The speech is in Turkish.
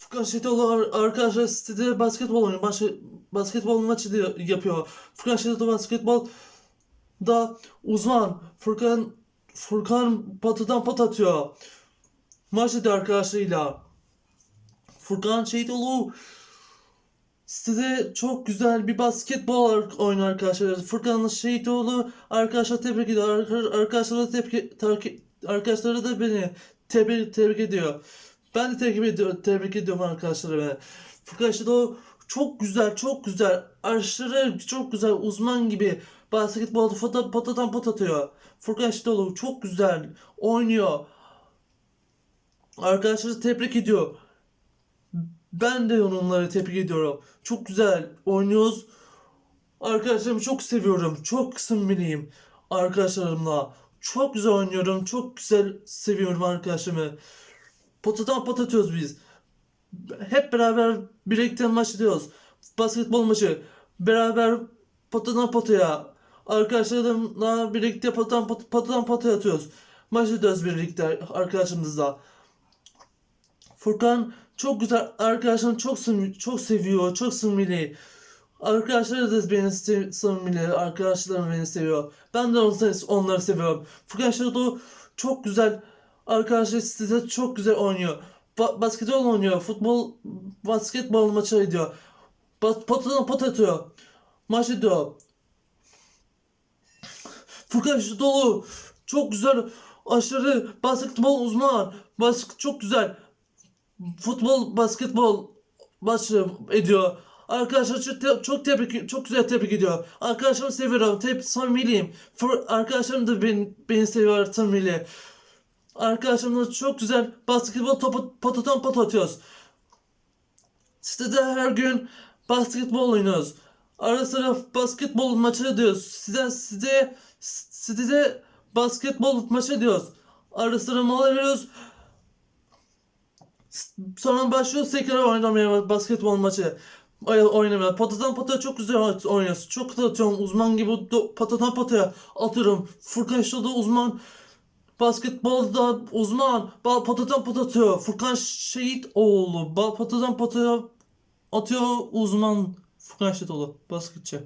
Furkan Şehitoğlu ar- arkadaşlar sitede basketbol oynuyor. Baş- basketbol maçı da yapıyor. Furkan Şehitoğlu basketbol da uzman. Furkan Furkan patıdan pat atıyor. Maç ediyor arkadaşlarıyla. Furkan Şehitoğlu sitede çok güzel bir basketbol oynuyor arkadaşlar. Furkan Şehitoğlu arkadaşlar tebrik ediyor. Ar- arkadaşları da tebrik, arkadaşları da beni tebrik, tebrik ediyor. Ben de tebrik ediyorum, tebrik ediyorum arkadaşlarımı. Furkan Şehitoğlu çok güzel, çok güzel, aşırı çok güzel, uzman gibi basketbolda pota, potadan pot atıyor. Furkan Şehitoğlu çok güzel oynuyor. Arkadaşları tebrik ediyor. Ben de onları tebrik ediyorum. Çok güzel oynuyoruz. Arkadaşlarımı çok seviyorum. Çok samimiyim arkadaşlarımla. Çok güzel oynuyorum. Çok güzel seviyorum arkadaşlarımı. Potadan pot atıyoruz biz. Hep beraber birlikte maç ediyoruz. Basketbol maçı. Beraber potadan potaya. Arkadaşlarımla birlikte potadan, pot, potadan potaya atıyoruz. Maç ediyoruz birlikte arkadaşımızla. Furkan çok güzel arkadaşlarım çok çok seviyor, çok samimi. Arkadaşları da beni se- samimi, arkadaşlarım beni seviyor. Ben de onları, onları seviyorum. Furkan Şadow çok güzel arkadaşlar size çok güzel oynuyor. Ba- basketbol oynuyor, futbol, basketbol maçı ediyor. Ba- potadan pot atıyor. Maç ediyor. Furkan Şadow çok güzel, aşırı basketbol uzman. Basket çok güzel futbol, basketbol maçı ediyor. Arkadaşlar çok, te- çok tebrik, çok güzel tebrik ediyor. Arkadaşlarımı seviyorum. Tep samimiyim. Fır- Arkadaşlarım da beni, beni seviyor samimi. Arkadaşlarımla çok güzel basketbol topu potadan pot atıyoruz. Sitede her gün basketbol oynuyoruz. Ara sıra basketbol maçı ediyoruz. Size size sitede basketbol maçı ediyoruz. Ara sıra mola veriyoruz. Sonra başlıyoruz tekrar oynamaya basketbol maçı. Oy- Oynamaya. Potadan potaya çok güzel oynuyorsun. Çok atıyorum. Uzman gibi potadan potaya atıyorum. Furkan işte uzman. Basketbolda uzman. Bal potadan pot atıyor. Furkan Şehit oğlu. Bal potadan potaya atıyor uzman. Furkan Şehitoğlu. Basketçi.